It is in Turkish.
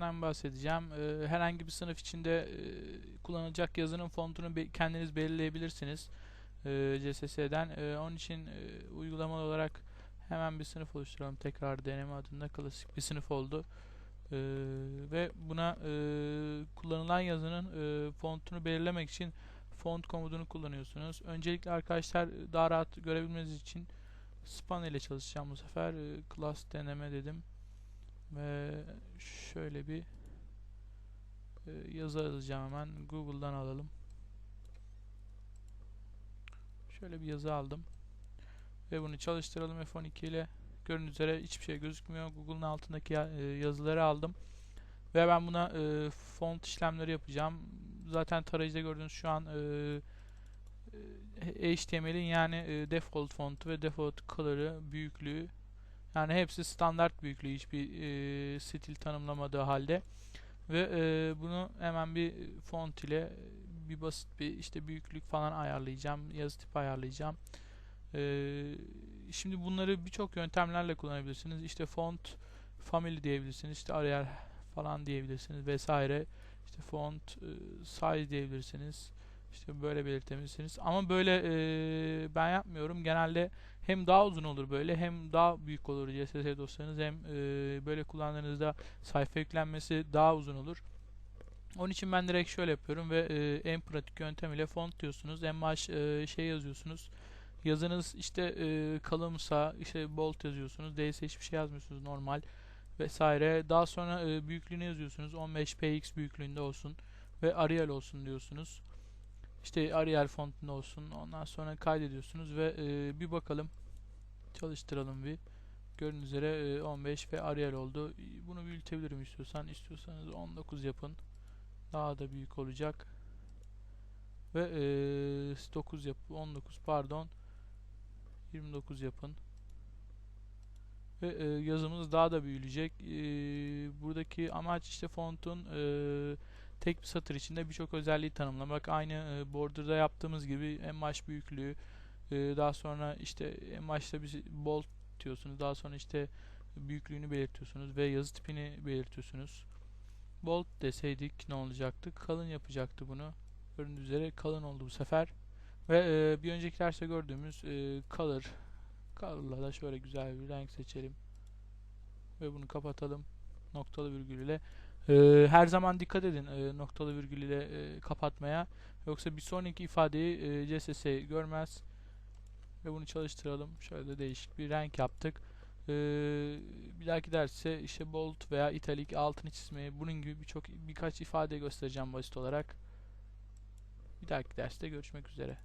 fontundan bahsedeceğim. Ee, herhangi bir sınıf içinde e, kullanılacak yazının fontunu kendiniz belirleyebilirsiniz. E, CSS'den. E, onun için e, uygulamalı olarak hemen bir sınıf oluşturalım. Tekrar deneme adında klasik bir sınıf oldu. E, ve buna e, kullanılan yazının fontunu belirlemek için font komutunu kullanıyorsunuz. Öncelikle arkadaşlar daha rahat görebilmeniz için span ile çalışacağım bu sefer. Class deneme dedim. Ve şöyle bir e, yazı yazacağım hemen. Google'dan alalım. Şöyle bir yazı aldım. Ve bunu çalıştıralım F12 ile. Gördüğünüz üzere hiçbir şey gözükmüyor. Google'ın altındaki e, yazıları aldım. Ve ben buna e, font işlemleri yapacağım. Zaten tarayıcıda gördüğünüz şu an e, e, HTML'in yani e, default fontu ve default color'ı, büyüklüğü yani hepsi standart büyüklüğü hiçbir e, stil tanımlamadığı halde. Ve e, bunu hemen bir font ile e, bir basit bir işte büyüklük falan ayarlayacağım yazı tipi ayarlayacağım. E, şimdi bunları birçok yöntemlerle kullanabilirsiniz. İşte font family diyebilirsiniz işte Arial falan diyebilirsiniz vesaire. İşte font e, size diyebilirsiniz. İşte böyle belirtebilirsiniz. Ama böyle e, ben yapmıyorum. Genelde hem daha uzun olur böyle hem daha büyük olur CSS dosyanız hem e, böyle kullandığınızda sayfa yüklenmesi daha uzun olur. Onun için ben direkt şöyle yapıyorum ve e, en pratik yöntem ile font diyorsunuz. Baş e, şey yazıyorsunuz. Yazınız işte e, kalınsa işte bold yazıyorsunuz. Değilse hiçbir şey yazmıyorsunuz normal vesaire. Daha sonra e, büyüklüğünü yazıyorsunuz. 15px büyüklüğünde olsun ve Arial olsun diyorsunuz. İşte Arial fontunda olsun. Ondan sonra kaydediyorsunuz ve e, bir bakalım. Çalıştıralım bir. Gördüğünüz üzere e, 15 ve Arial oldu. Bunu büyütebilirim istiyorsan. İstiyorsanız 19 yapın. Daha da büyük olacak. Ve e, 9 yap 19 pardon. 29 yapın. Ve e, yazımız daha da büyüyecek. E, buradaki amaç işte fontun e, tek bir satır içinde birçok özelliği tanımlamak. Aynı e, border'da yaptığımız gibi en baş büyüklüğü, e, daha sonra işte en başta bir bold diyorsunuz. Daha sonra işte büyüklüğünü belirtiyorsunuz ve yazı tipini belirtiyorsunuz. Bold deseydik ne olacaktı? Kalın yapacaktı bunu. Gördüğünüz üzere kalın oldu bu sefer. Ve e, bir önceki derste gördüğümüz e, color color'la da şöyle güzel bir renk seçelim. Ve bunu kapatalım. Noktalı virgül ile. E, her zaman dikkat edin e, noktalı virgül ile e, kapatmaya. Yoksa bir sonraki ifadeyi e, CSS görmez. Ve bunu çalıştıralım. Şöyle de değişik bir renk yaptık. Ee, bir dahaki derse işte bold veya italik altını çizmeyi bunun gibi birçok birkaç ifade göstereceğim basit olarak. Bir dahaki derste görüşmek üzere.